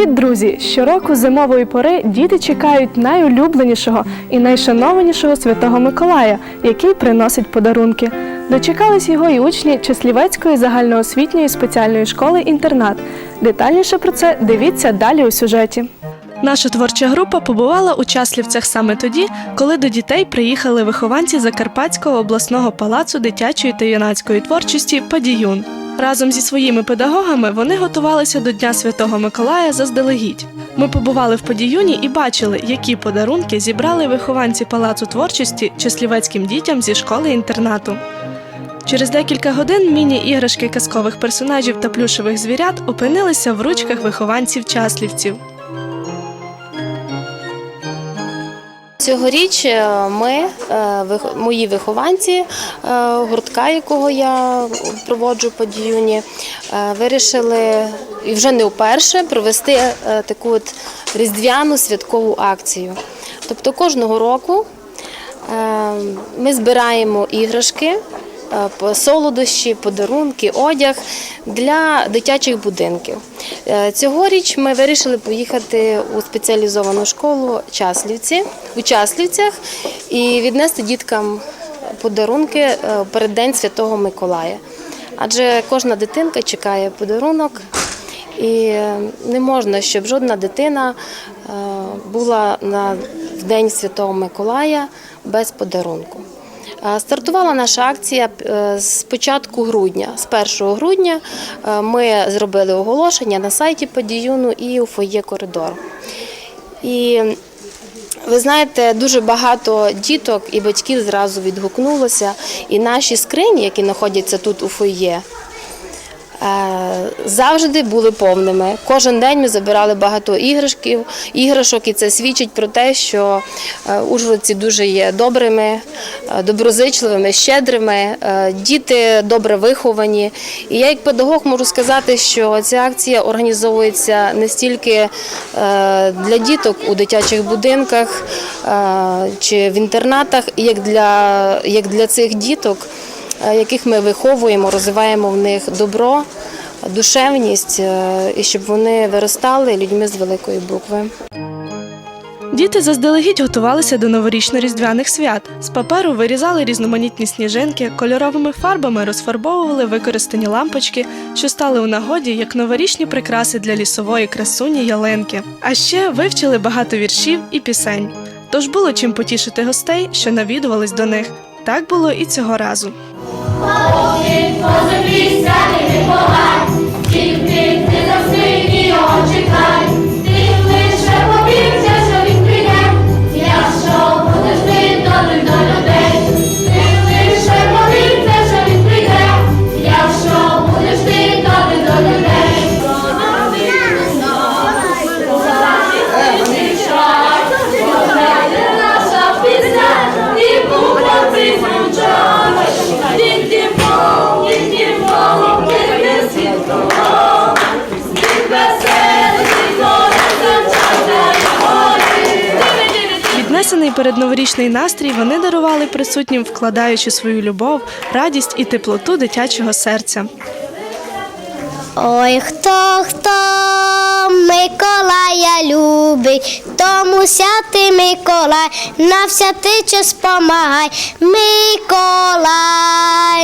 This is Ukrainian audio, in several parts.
Привіт, друзі! Щороку зимової пори діти чекають найулюбленішого і найшанованішого святого Миколая, який приносить подарунки. Дочекались його і учні Чеслівецької загальноосвітньої спеціальної школи інтернат. Детальніше про це дивіться далі у сюжеті. Наша творча група побувала у Часлівцях саме тоді, коли до дітей приїхали вихованці Закарпатського обласного палацу дитячої та юнацької творчості Падіюн. Разом зі своїми педагогами вони готувалися до Дня Святого Миколая заздалегідь. Ми побували в Подіюні і бачили, які подарунки зібрали вихованці палацу творчості числівецьким дітям зі школи інтернату. Через декілька годин міні-іграшки казкових персонажів та плюшевих звірят опинилися в ручках вихованців часлівців. Цьогоріч е, ми, е, мої вихованці е, гуртка, якого я проводжу по діюні, вирішили і вже не вперше провести таку от різдвяну святкову акцію. Тобто кожного року ми збираємо іграшки. Е, Солодощі, подарунки, одяг для дитячих будинків. Е, Цьогоріч ми вирішили поїхати у спеціалізовану школу Часлівці у Часлівцях і віднести діткам подарунки е, перед День Святого Миколая. Адже кожна дитинка чекає подарунок, і не можна, щоб жодна дитина була на День Святого Миколая без подарунку. Е, Стартувала наша акція е, з початку грудня. З 1 грудня е, ми зробили оголошення на сайті Подіюну і у фоє коридор. І ви знаєте, дуже багато діток і батьків зразу відгукнулося. І наші скрині, які знаходяться тут у фоє, завжди були повними. Кожен день ми забирали багато іграшків, іграшок, і це свідчить про те, що е, ужгородці дуже є добрими, е, доброзичливими, щедрими, е, діти добре виховані. І я як педагог можу сказати, що ця акція організовується не стільки е, для діток у дитячих будинках е, чи в інтернатах, як для, як для цих діток е, яких ми виховуємо, розвиваємо в них добро, душевність, е, і щоб вони виростали людьми з великої букви. Діти заздалегідь готувалися до новорічно-різдвяних свят. З паперу вирізали різноманітні сніжинки, кольоровими фарбами розфарбовували використані лампочки, що стали у нагоді як новорічні прикраси для лісової красуні ялинки. А ще вивчили багато віршів і пісень. Тож було чим потішити гостей, що навідувались до них. Так було і цього разу. Якщо Піднесений передноворічний настрій вони дарували присутнім, вкладаючи свою любов, радість і теплоту дитячого серця. Ой, хто хто Миколая любить, тому святий Миколай, на всякий час помагай. Миколай,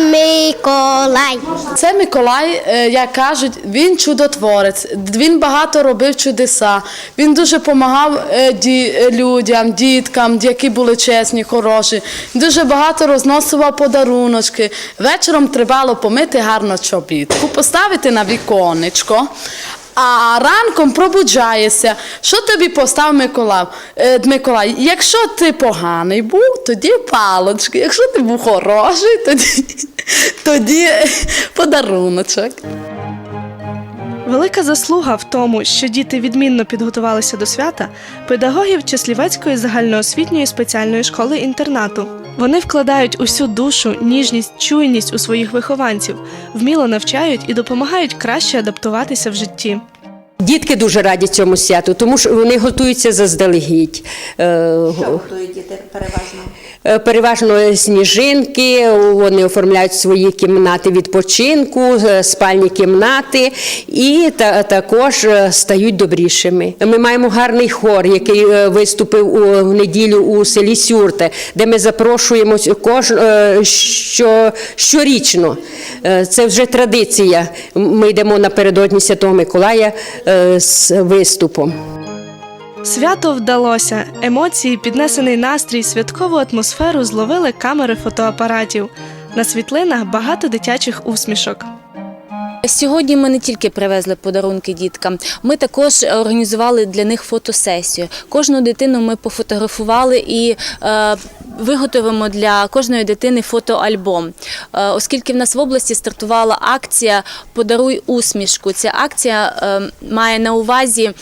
Миколай. Це Миколай, е, як кажуть, він чудотворець. Він багато робив чудеса. Він дуже допомагав людям, діткам, які були чесні, хороші. Дуже багато розносив подаруночки. Вечором треба помити гарно чобітку, поставити на віконечко. А ранком пробуджаєшся. Що тобі постав Миколай? Е? Якщо ти поганий був, тоді палочки. Якщо ти був хороший, тоді, тоді е, подаруночок. Велика заслуга в тому, що діти відмінно підготувалися до свята, педагогів Чеслівецької загальноосвітньої спеціальної школи інтернату. Вони вкладають усю душу, ніжність, чуйність у своїх вихованців, вміло навчають і допомагають краще адаптуватися в житті. Дітки дуже раді цьому святу, тому що вони готуються заздалегідь. Е, Що готують діти переважно? Е, Переважно сніжинки, вони оформляють свої кімнати відпочинку, е, спальні кімнати і та, також стають добрішими. Ми маємо гарний хор, який виступив у в неділю у селі Сюрте, де ми запрошуємо кож, що, щорічно. Це вже традиція. Ми йдемо напередодні Святого Миколая з виступом. Свято вдалося. Емоції, піднесений настрій, святкову атмосферу зловили камери фотоапаратів. На світлинах багато дитячих усмішок. Сьогодні ми не тільки привезли подарунки діткам, ми також організували для них фотосесію. Кожну дитину ми пофотографували і е, виготовимо для кожної дитини фотоальбом. Е, оскільки в нас в області стартувала акція Подаруй усмішку. Ця акція е, має на увазі.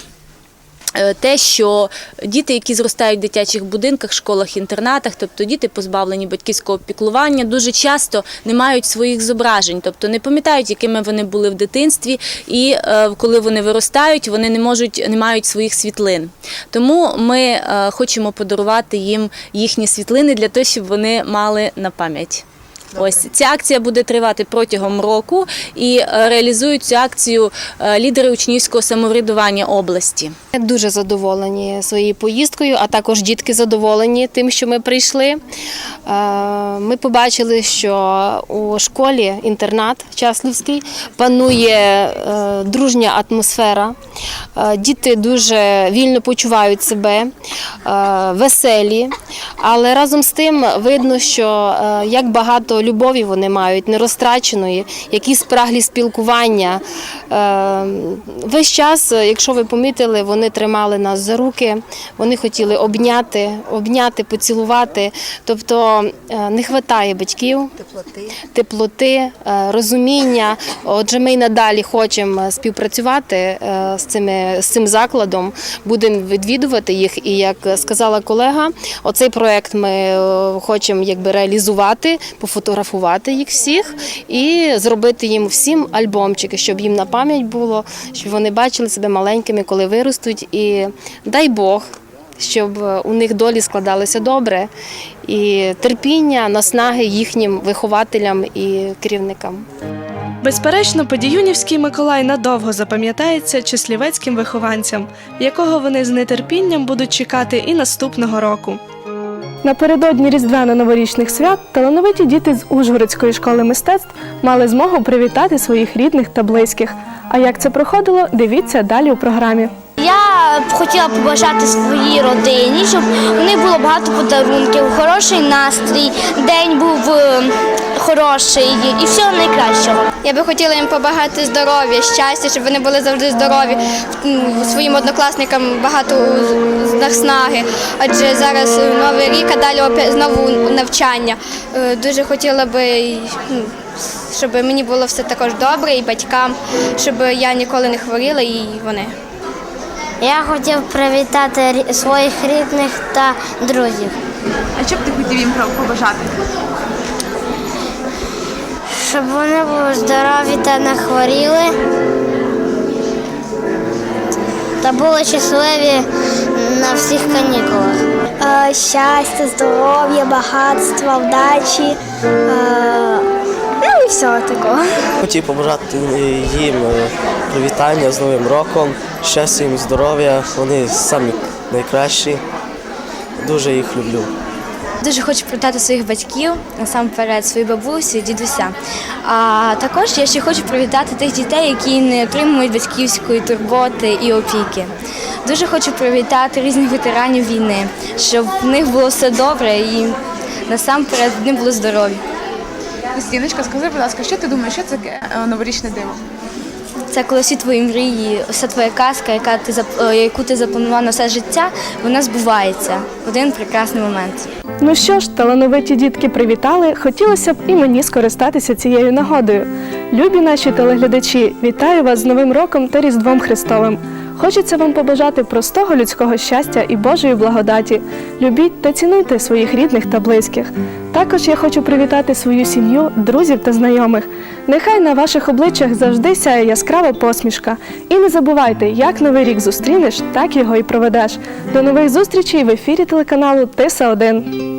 Е, Те, що діти, які зростають в дитячих будинках, школах, інтернатах, тобто діти позбавлені батьківського піклування, дуже часто не мають своїх зображень, тобто не пам'ятають, якими вони були в дитинстві, і е, коли вони виростають, вони не можуть, не мають своїх світлин. Тому ми е, хочемо подарувати їм їхні світлини для того, щоб вони мали на пам'ять. Ось ця акція буде тривати протягом року і е, реалізують цю акцію е, лідери учнівського самоврядування області. Дуже задоволені своєю поїздкою, а також дітки задоволені тим, що ми прийшли. Е, Ми побачили, що у школі інтернат Часлівський панує дружня атмосфера. Діти дуже вільно почувають себе, веселі, але разом з тим видно, що як багато любові вони мають, нерозтраченої, які спраглі спілкування. Е, Весь час, е, якщо ви помітили, вони тримали нас за руки, вони хотіли обняти, обняти, поцілувати. Тобто е, не вистачає батьків, Теплоти. теплоти, розуміння. Отже, ми й надалі хочемо співпрацювати з цими з цим закладом, будемо відвідувати їх. І як сказала колега, оцей проект ми хочемо якби реалізувати, пофотографувати їх всіх і зробити їм всім альбомчики, щоб їм на пам'ять було, щоб вони бачили себе маленькими, коли виростуть. І дай Бог. Щоб е, у них долі складалися добре, і терпіння, наснаги їхнім вихователям і керівникам. Безперечно, Подіюнівський Миколай надовго запам'ятається числівецьким вихованцям, якого вони з нетерпінням будуть чекати і наступного року. Напередодні різдвяно-новорічних свят талановиті діти з Ужгородської школи мистецтв мали змогу привітати своїх рідних та близьких. А як це проходило, дивіться далі у програмі. Я хотіла побажати своїй родині, щоб у них було багато подарунків, хороший настрій, день був е, хороший і всього найкращого. Я би хотіла їм побагати здоров'я, щастя, щоб вони були завжди здорові. Своїм однокласникам багато наснаги, адже зараз новий рік, а далі знову навчання. Е, Дуже хотіла би, ну, щоб мені було все також добре, і батькам, щоб я ніколи не хворіла, і вони. Я хотів привітати своїх рідних та друзів, А що б ти хотів їм побажати? Щоб вони були здорові та не хворіли. Та були щасливі на всіх канікулах. щастя, здоров'я, багатства, вдачі. ну і всього такого. Хотів побажати їм е, привітання з Новим роком, щастя їм, здоров'я. Вони самі найкращі. Дуже їх люблю. Дуже хочу привітати своїх батьків, насамперед свою бабусю, дідуся. А також я ще хочу привітати тих дітей, які не отримують батьківської турботи і опіки. Дуже хочу привітати різних ветеранів війни, щоб в них було все добре і насамперед вони були здорові. Стіночка, скажи, будь ласка, що ти думаєш, що це е, новорічне диво? Це коли всі твої мрії, вся твоя казка, яка ти е, яку ти запланував на все життя, вона збувається в один прекрасний момент. Ну що ж, талановиті дітки привітали. Хотілося б і мені скористатися цією нагодою. Любі наші телеглядачі, вітаю вас з Новим роком та Різдвом Христовим. Хочеться вам побажати простого людського щастя і Божої благодаті. Любіть та цінуйте своїх рідних та близьких. Також я хочу привітати свою сім'ю, друзів та знайомих. Нехай на ваших обличчях завжди сяє яскрава посмішка. І не забувайте, як новий рік зустрінеш, так його і проведеш. До нових зустрічей в ефірі телеканалу Тиса 1